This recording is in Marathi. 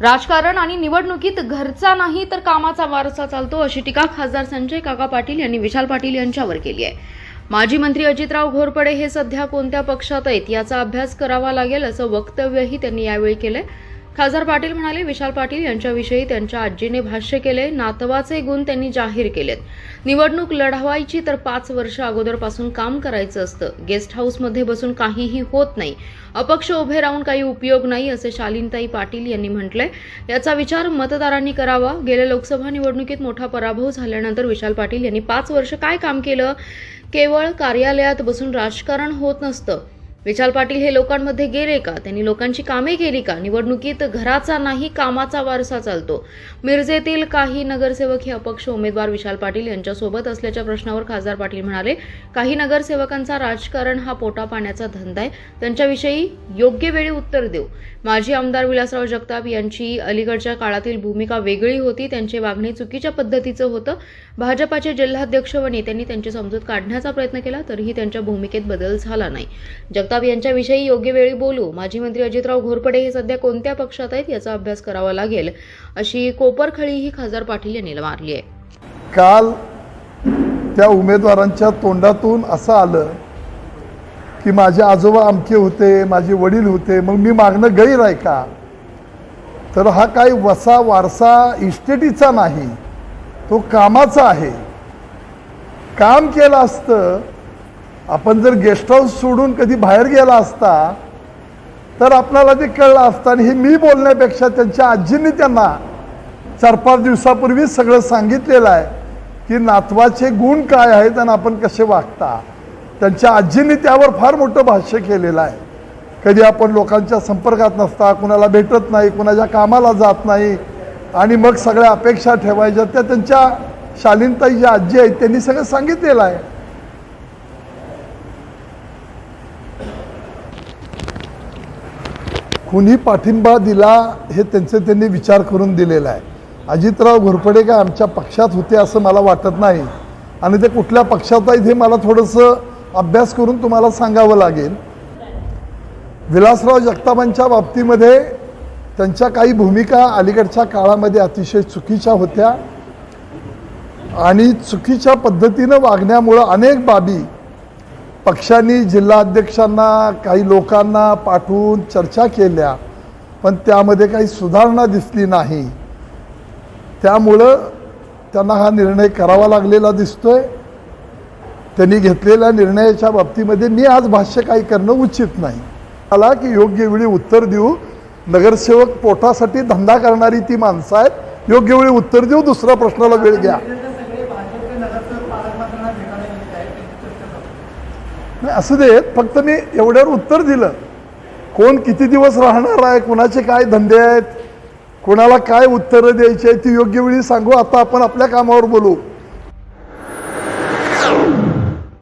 राजकारण आणि निवडणुकीत घरचा नाही तर कामाचा वारसा चालतो अशी टीका खासदार संजय काका पाटील यांनी विशाल पाटील यांच्यावर केली आहे. माजी मंत्री अजितराव घोरपडे हे सध्या कोणत्या पक्षात आहेत याचा अभ्यास करावा लागेल असं वक्तव्यही त्यांनी यावेळी केलंय. खासदार पाटील म्हणाले विशाल पाटील यांच्याविषयी त्यांच्या आजीने भाष्य केले नातवाचे गुण त्यांनी जाहीर केलेत. निवडणूक लढवायची तर पाच वर्ष अगोदरपासून काम करायचं असतं. गेस्ट हाऊसमध्ये बसून काहीही होत नाही. अपक्ष उभे राहून काही उपयोग नाही असे शालीनताई पाटील यांनी म्हटलंय. याचा विचार मतदारांनी करावा. गेल्या लोकसभा निवडणुकीत मोठा पराभव झाल्यानंतर विशाल पाटील यांनी पाच वर्ष काय काम केलं? केवळ कार्यालयात बसून राजकारण होत नसतं. विशाल पाटील हे लोकांमध्ये गेले का? त्यांनी लोकांची कामे केली का? निवडणुकीत घराचा नाही कामाचा वारसा चालतो. मिरजेतील काही नगरसेवक हे अपक्ष उमेदवार विशाल पाटील यांच्यासोबत असल्याच्या प्रश्नावर खासदार पाटील म्हणाले काही नगरसेवकांचा राजकारण हा पोटा पाण्याचा धंदा आहे. त्यांच्याविषयी योग्य वेळी उत्तर देऊ. माजी आमदार विलासराव जगताप यांची अलीकडच्या काळातील भूमिका वेगळी होती. त्यांचे वागणे चुकीच्या पद्धतीचं होतं. भाजपाचे जिल्हाध्यक्ष व नेत्यांनी त्यांची समजूत काढण्याचा प्रयत्न केला तरीही त्यांच्या भूमिकेत बदल झाला नाही. जगताप यांच्याविषयी योग्य वेळी बोलू? माजी मंत्री अजितराव घोरपडे हे सध्या कोणत्या पक्षात आहेत याचा अभ्यास करावा लागेल. अशी कोपरखळी ही खासदार पाटील यांनी मारली आहे. काल त्या उमेदवारांच्या तोंडातून असं आलं की माझे आजोबा अमके होते माझे वडील होते मग मी मागणं गैर आहे का? तर हा काही वसा वारसा इस्टेटीचा नाही तो कामाचा आहे. काम केलं असतं आपण जर गेस्ट हाऊस सोडून कधी बाहेर गेला असता तर आपल्याला ते कळलं असतं. आणि हे मी बोलण्यापेक्षा त्यांच्या आजींनी त्यांना चार पाच दिवसापूर्वी सगळं सांगितलेलं आहे की नातवाचे गुण काय आहेत आणि आपण कसे वागता. त्यांच्या आजींनी त्यावर फार मोठं भाष्य केलेलं आहे. कधी आपण लोकांच्या संपर्कात नसता कुणाला भेटत नाही कुणाच्या कामाला जात नाही आणि मग सगळ्या अपेक्षा ठेवायच्या. त्या त्यांच्या शालीनताई ज्या आजी आहेत त्यांनी सगळं सांगितलेलं आहे. कुणी पाठिंबा दिला हे त्यांचे त्यांनी विचार करून दिलेला आहे. अजितराव घोरपडे काय आमच्या पक्षात होते असं मला वाटत नाही. आणि ते कुठल्या पक्षात आहेत हे मला थोडंसं अभ्यास करून तुम्हाला सांगावं लागेल. विलासराव जगतापांच्या बाबतीमध्ये त्यांच्या काही भूमिका अलीकडच्या काळामध्ये अतिशय चुकीच्या होत्या. आणि चुकीच्या पद्धतीनं वागण्यामुळं अनेक बाबी पक्षांनी जिल्हाध्यक्षांना काही लोकांना पाठवून चर्चा केल्या पण त्यामध्ये काही सुधारणा दिसली नाही. त्यामुळं त्यांना हा निर्णय करावा लागलेला दिसतोय. त्यांनी घेतलेल्या निर्णयाच्या बाबतीमध्ये मी आज भाष्य काही करणं उचित नाही. मला की योग्य वेळी उत्तर देऊ. नगरसेवक पोटासाठी धंदा करणारी ती माणसं आहेत. योग्य वेळी उत्तर देऊ दुसऱ्या प्रश्नाला वेळ घ्या सगळे भाजपचे नगरसेवक पालकमंत्र्यांना भेटायला गेलेले आहेत त्यांची चर्चा चालू आहे. नाही असू देत फक्त मी एवढ्यावर उत्तर दिलं. कोण किती दिवस राहणार आहे कोणाचे काय धंदे आहेत कोणाला काय उत्तरं द्यायची आहेत ती योग्य वेळी सांगू. आता आपण आपल्या कामावर बोलू.